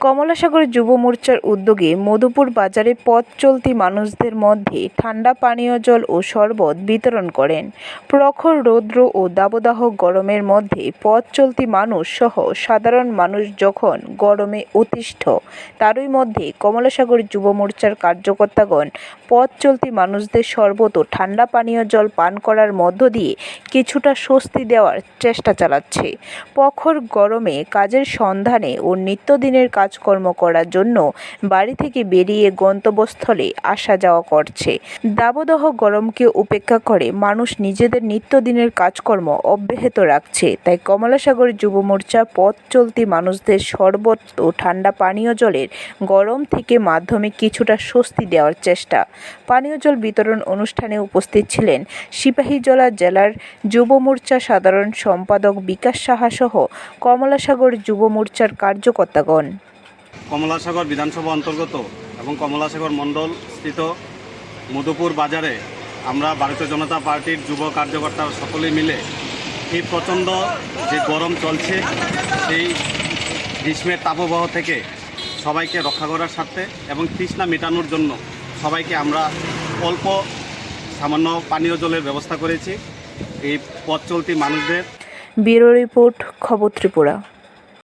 কমলাসাগর যুব মোর্চার উদ্যোগে মধুপুর বাজারে পথ চলতি মানুষদের মধ্যে ঠান্ডা পানীয় জল ও শরবত বিতরণ করেন। প্রখর রৌদ্র ও দাবদাহ গরমের মধ্যে পথ চলতি মানুষ সহ সাধারণ মানুষ যখন গরমে অতিষ্ঠ তারই মধ্যে কমলাসাগর যুব মোর্চার কার্যকর্তাগণ পথ চলতি মানুষদের শরবত ও ঠান্ডা পানীয় জল পান করার মধ্য দিয়ে কিছুটা স্বস্তি দেওয়ার চেষ্টা চালাচ্ছে। প্রখর গরমে কাজের সন্ধানে ও নিত্যদিনের কাজকর্ম করার জন্য বাড়ি থেকে বেরিয়ে গন্তব্যস্থলে আসা যাওয়া করছে। দাবদাহ গরমকে উপেক্ষা করে মানুষ নিজেদের নিত্যদিনের কাজকর্ম অব্যাহত রাখছে। তাই কমলাসাগর যুব মোর্চা পথ চলতি মানুষদের শরবত ও ঠান্ডা পানীয় জলের গরম থেকে মাধ্যমে কিছুটা স্বস্তি দেওয়ার চেষ্টা। পানীয় জল বিতরণ অনুষ্ঠানে উপস্থিত ছিলেন সিপাহীজলা জেলার যুব মোর্চা সাধারণ সম্পাদক বিকাশ সাহা সহ কমলাসাগর যুব মোর্চার কার্যকর্তাগণ। কমলাসাগর বিধানসভা অন্তর্গত এবং কমলাসাগর মণ্ডল স্থিত মধুপুর বাজারে আমরা ভারতীয় জনতা পার্টির যুব কার্যকর্তা সকলে মিলে এই প্রচণ্ড যে গরম চলছে, সেই গ্রীষ্মের তাপপ্রবাহ থেকে সবাইকে রক্ষা করার স্বার্থে এবং তৃষ্ণা মেটানোর জন্য সবাইকে আমরা অল্প সামান্য পানীয় জলের ব্যবস্থা করেছি। এই পথ চলতি মানুষদের ব্যুরো রিপোর্ট খবর ত্রিপুরা।